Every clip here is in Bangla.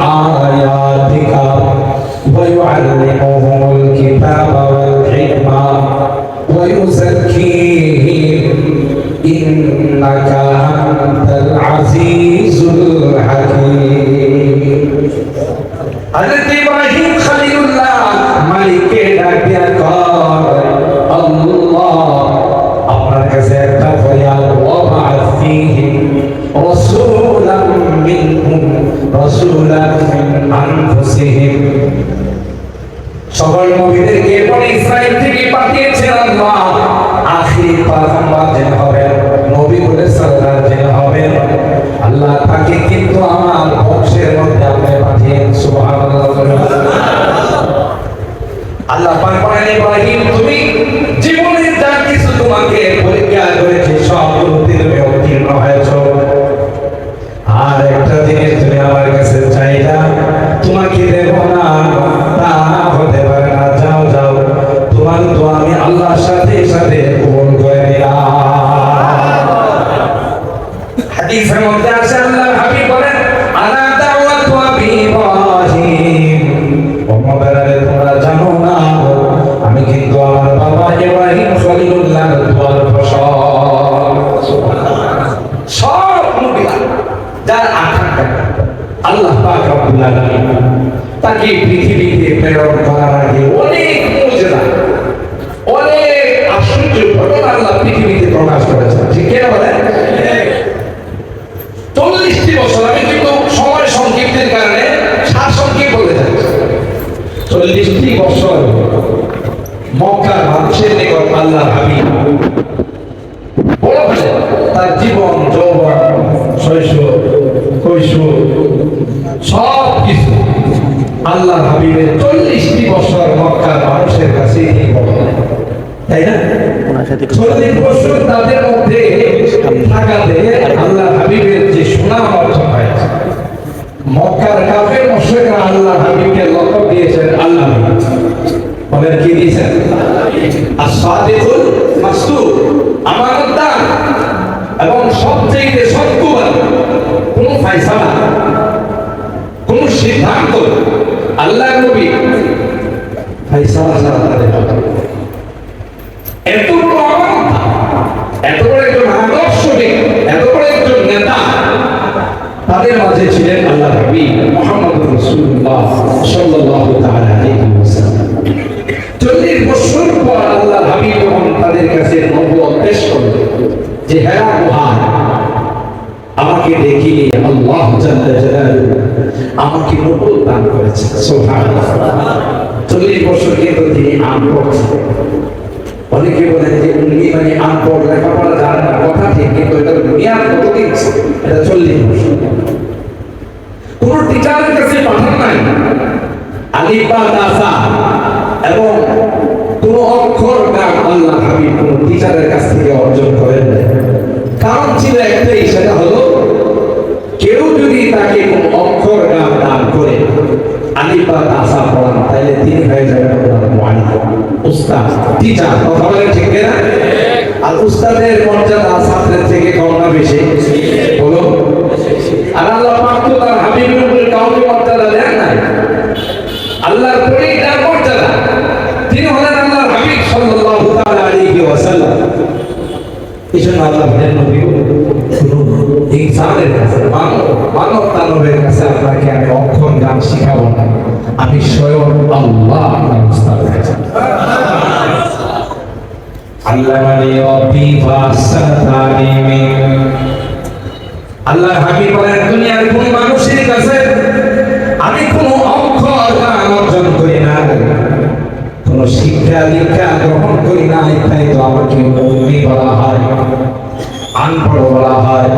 آياتك ويعلمهم الكتاب والحكمة ويزكيهم إنك أنت العزيز الحكيم. حضرت إبراهيم خليل الله ملك الأبيات সকল নবীদেরকে বনি ইসরায়েল থেকে পাঠিয়েছেন আল্লাহ। আখিরি পয়গম্বর যেন হবেন, নবী বলে সরদার যেন হবেন। আল্লাহ তাকে কিন্তু আমার বংশের মধ্যে আপনি পাঠিয়েন, সুবহানাল্লাহ। আল্লাহ পাক বলেন, ইব্রাহিম, তুমি হাদিসের মধ্যে আছে আল্লাহর হাবিব জানো না, আমি কিন্তু আমার বাবা ইব্রাহিম খলিলুল্লাহর দোয়ার ফসল সব নবীরা যার আল্লাহ পাক রব্বুল আলামিন তাকে পৃথিবীতে প্রেরণ করার আগে অনেক আশ্চর্য ঘটনা আল্লাহ পৃথিবীতে প্রকাশ করেছেন। ঠিক কিনা বলেন? বছর কিন্তু সময় সংক্ষিপ্তের কারণে সার সংক্ষেপ বলে যাচ্ছি চল্লিশটি বছর মক্কার মানুষের নিকট আল্লাহ হাবিব বড় তার জীবন, যৌবন, শৈশব, কৈশোর সব কিছু আল্লাহ হাবিবের চল্লিশটি বছর মক্কার মানুষের কাছে বড়। তাই না? চল্লিশ বছর তাদের মধ্যে থাকাতে আল্লাহ হাবিবের যে সুনাম অর্জন হয়েছে মক্কার কাফের মুশরিকরা আল্লাহ হাবিবকে লকব দিয়েছেন আল্লাহ বলেন কি দিয়েছেন? আসাদিকুল মাসদুক আমানতদার এবং সবচেয়ে সত্যবান কোন ফয়সালা কোন সিদ্ধান্ত আল্লাহ নবী ফয়সালা ছাড়া তাদের হবে না। এত বড় অমানতা, এত বড় একজন আদর্শ ব্যক্তি, এত বড় একজন নেতা তাদের মাঝে ছিলেন আল্লাহ নবী মুহাম্মদ রাসূলুল্লাহ সাল্লাল্লাহু তাআলা আলাইহি ওয়াসাল্লাম চল্লিশ বছর পর আল্লাহ হাবিব যখন তাদের কাছে নবুয়ত পেশ করলেন যে হ্যাঁ মহান আমাকে দেখিয়ে আল্লাহ জাল্লা জালালুহু আমাকে নবুয়ত দান চল্লিশ বছর কিন্তু তিনি অনেকে বলেন যে উনি মানে আনপড়, লেখাপড়া জানেন না, কথা ঠিক, কিন্তু এটা দুনিয়ার এটা চল্লিশ বছর। কোন টিচারের কাছে পাঠান নাই। দাসা এবং কোন অক্ষর গান আল্লাহ হাবিব কোন টিচারের কাছ থেকে অর্জন করেন নাই কারণ ছিল একটাই সেটা হলো কেউ যদি তাকে কোন অক্ষর গান দান করে আলিফা দাসা পড়ান তাহলে তিনি হয়ে যাবেন আপনার মুআল্লিম উস্তাদ টিচার কথা বলে ঠিক না আর উস্তাদের মর্যাদা ছাত্রের থেকে কম না বেশি বলো আর আল্লাহ পাক তো তার হাবিবের উপরে কাউকে মর্যাদা দেন নাই আল্লাহর পরেই তার মর্যাদা তিনি হলেন আল্লাহর হাবিব সাল্লাল্লাহু তাআলা আলাইহি ওয়াসাল্লাম এই জন্য আল্লাহ বলেন নবী ইনসানের কাছে মানব মানব দানবের কাছে আপনাকে আমি অক্ষর গান শিখাবো না আমি স্বয়ং আল্লাহ আপনার উস্তাদ হয়েছি আল্লামানি আল্লাহ হাবিব বলেন, দুনিয়ার কোন মানুষের কাছে আমি কোন অক্ষর অর্জন করি না। কোন শিক্ষা দীক্ষা গ্রহণ করি না। তাই তো আমাকে উম্মি বলা হয়, আনপড় বলা হয়।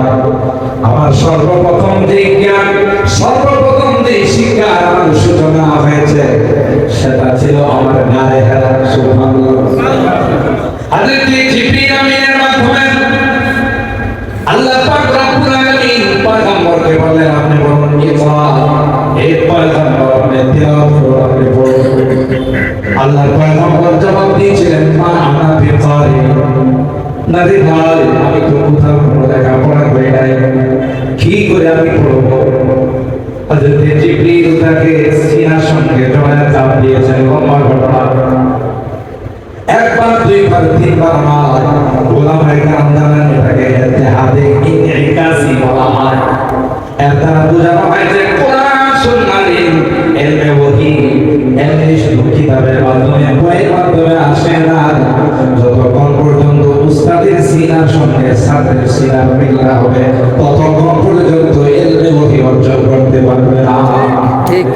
আমার সর্বপ্রথম যে জ্ঞান, সর্বপ্রথম আমার সূচনা হয়েছে। সেটা ছিল আমার গায়ে হেরা আমিনের মাধ্যমে আল্লাহ পাক রব্বুল আলামিন পয়গম্বরকে বললেন, আপনি বলুন ইকরা এই পয়গম্বর, আপনি তিলাওয়াত করুন আপনি পড়ুন ভাই, আমি কি করে আমি পড়ব হযরত জিবরিল তাকে সিনার সঙ্গে জড়ায় চাপ দিয়েছেন লম্বা ঘটনা একবার, দুইবার, তিনবার নয় গোলামের কাম জানেন এটাকে ইতিহাদে ইনইকাসি বলা হয়। এর দ্বারা বোঝানো হয় যে কোরআন সুন্নাহর এলমে ওহী এলমে শুধু কিতাবের মাধ্যমে, বইয়ের মাধ্যমে আসে না। যতক্ষণ পর্যন্ত উস্তাদের সিনার সঙ্গে ছাত্রের সিনার মিল্লা হবে, ততক্ষণ পর্যন্ত এলমে ওহী অর্জন করতে পারবে না ঠিক।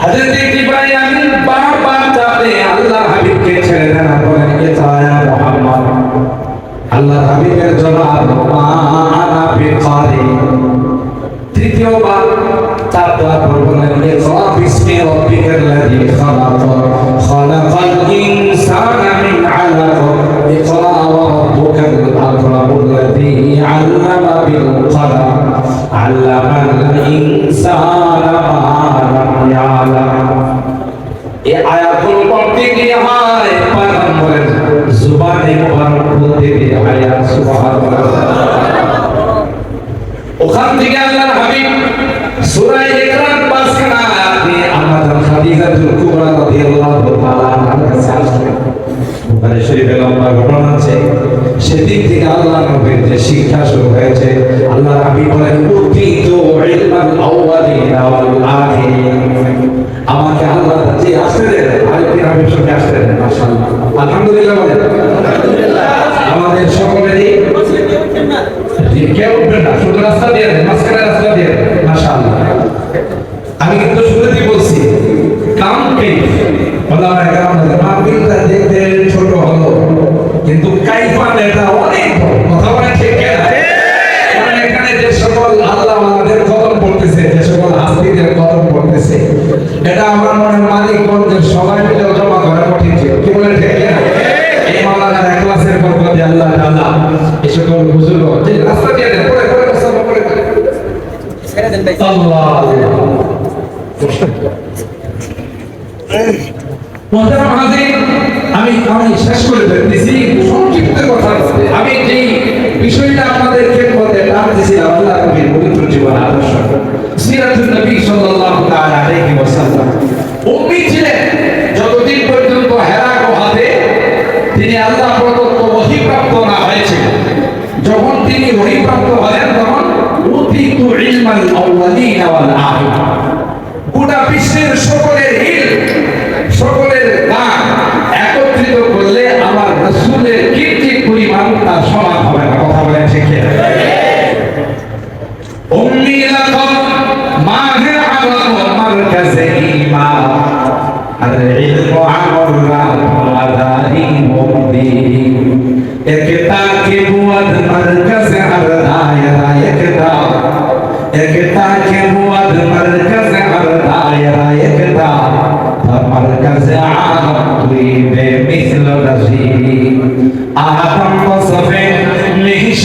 হযরত ইব্রাহিম বারবার চাপে আল্লাহ হাবিবকে ছেড়ে দেন আর বলেন কে চায়া মুহাম্মদ আল্লাহ হাবিবের জবাব মা আনা বিকারি। তৃতীয়বার চাপ দেওয়ার পর বলেন ইকরা বিসমি রাব্বিকাল লাযী খালাক খালাকাল ইনসানা মিন আলাক ইকরা ওয়া রাব্বুকাল আকরামুল লাযী আল্লামা এই আয়াতগুলো পড়তে গিয়ে হয়, পয়গম্বরের জুবানে মুবারক বলতে গিয়ে আয়াত সুবহানাল্লাহ। ওখান থেকে আল্লাহর হাবিব সূরা ইকরার পাঁচখানা আয়াত নিয়ে আমাদের খাদিজাতুল কুবরা রাদিয়াল্লাহু তাআলা আনহার কাছে আসলেন। বুখারী শরীফে লম্বা ঘটনা আছে। সেদিন থেকে আল্লাহ নবীর যে শিক্ষা শুরু হয়েছে। আল্লাহ হাবিব বলেন উতিতু ইলমাল আউয়ালিনা ওয়াল আখিরিন আমাকে আল্লাহ যে আসতে দেন আরেকদিন হাবিব সঙ্গে আসতে দেন মাশাআল্লাহ। আলহামদুলিল্লাহ বলেন। আমাদের সকলেরই কেউ উঠবেন না শুধু রাস্তা দিয়ে দেন মাঝখানে রাস্তা দিয়ে দেন মাশাআল্লাহ। আমি কিন্তু শুরুতেই বলছি কাম কে? ওলামা কেরাম বলেন, মাহফিলটা দেখতে ছোট হলো। কিন্তু কাইফান এটা অনেক কথা বলে ঠিক কারণ এখানে যে সকল আল্লাহ আমাদের কদম পড়তেছে যে সকল হাস্তিদের কদম পড়তেছে এটা আমার মনে হয় মালিকগঞ্জের সবাই মিলে জমা করা কঠিন ছিল। কি বলে ঠিক? এই একলাসের বরকতে আল্লাহ তাআলা এই সকল যে রাস্তা দিয়ে দেন পরে পরে রাস্তা পরে আল্লাহ। হাজির আমি আমি শেষ করে ফেলতেছি। সংক্ষিপ্ত কথা। আমি যে বিষয়টা আপনাদেরকে বলতে টানতেছিলাম আল্লাহ নবীর পবিত্র জীবন আদর্শ। সিরাতুল নবী সাল্লাল্লাহু তাআলা আলাইহি ওয়াসাল্লাম। উম্মি ছিলেন, যতদিন পর্যন্ত হেরা গুহাতে তিনি আল্লাহ প্রদত্ত ওহী প্রাপ্ত না হয়েছিলেন। যখন তিনি ওহী প্রাপ্ত হলেন, তখন উতিতু ইলমাল আউয়ালিন ওয়াল আখিরিন গোটা বিশ্বের সকলের গান একত্রিত করলে আমার রসুলের কীর্তি পরিমাণ তার সমান হবে না কথা বলেন ঠিক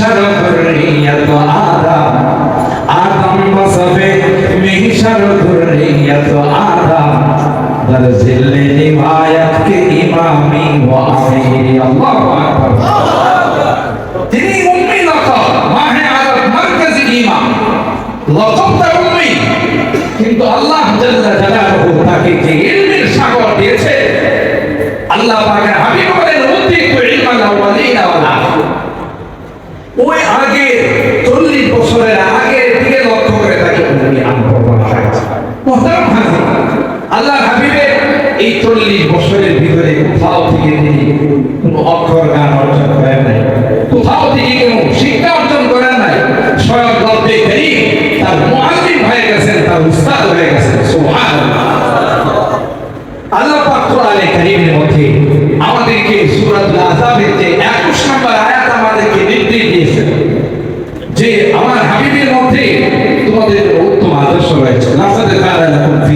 মিশর দুর্নিয়ত আদম আদম বসবে মিশর দুর্নিয়ত আদম দরজিল নিভায়ত কে ইমামি ওয়া আমিরি আল্লাহু আকবার। তিনি উম্মি লকব মানে মাহে আদম মারকাজি ইমাম। লকবটা উম্মি। কিন্তু আল্লাহ জাল্লা জালালুহু তাকে যে ইলমের সাগর দিয়েছে, আল্লাহ পাকের হাবিব বলেন, উদ্দিক ইলমান আওয়ালিনা ওয়া আখির ওই আগে চল্লিশ বছরের আগের দিকে লক্ষ্য করে তাকে হাজির আল্লাহ হাবিবের এই চল্লিশ বছরের ভিতরে কোথাও থেকে তিনি কোনো অক্ষর গান অর্জন করেন নাই, কোথাও থেকে কোনো শিক্ষা অর্জন করেন নাই, স্বয়ং রব্বে করিম তার মুআল্লিম হয়ে গেছেন, তার উস্তাদ হয়ে গেছেন, সুবহানাল্লাহ। আল্লাহ পাক কোরআনে মধ্যে আমাদেরকে সূরাতুল আযাবের যে 21 নম্বর আয়াত আমাদেরকে নির্দেশ দিয়েছেন যে আমার হাবিবের মধ্যে তোমাদের উত্তম আদর্শ রয়েছে লাকাদ কানা লাকুম ফি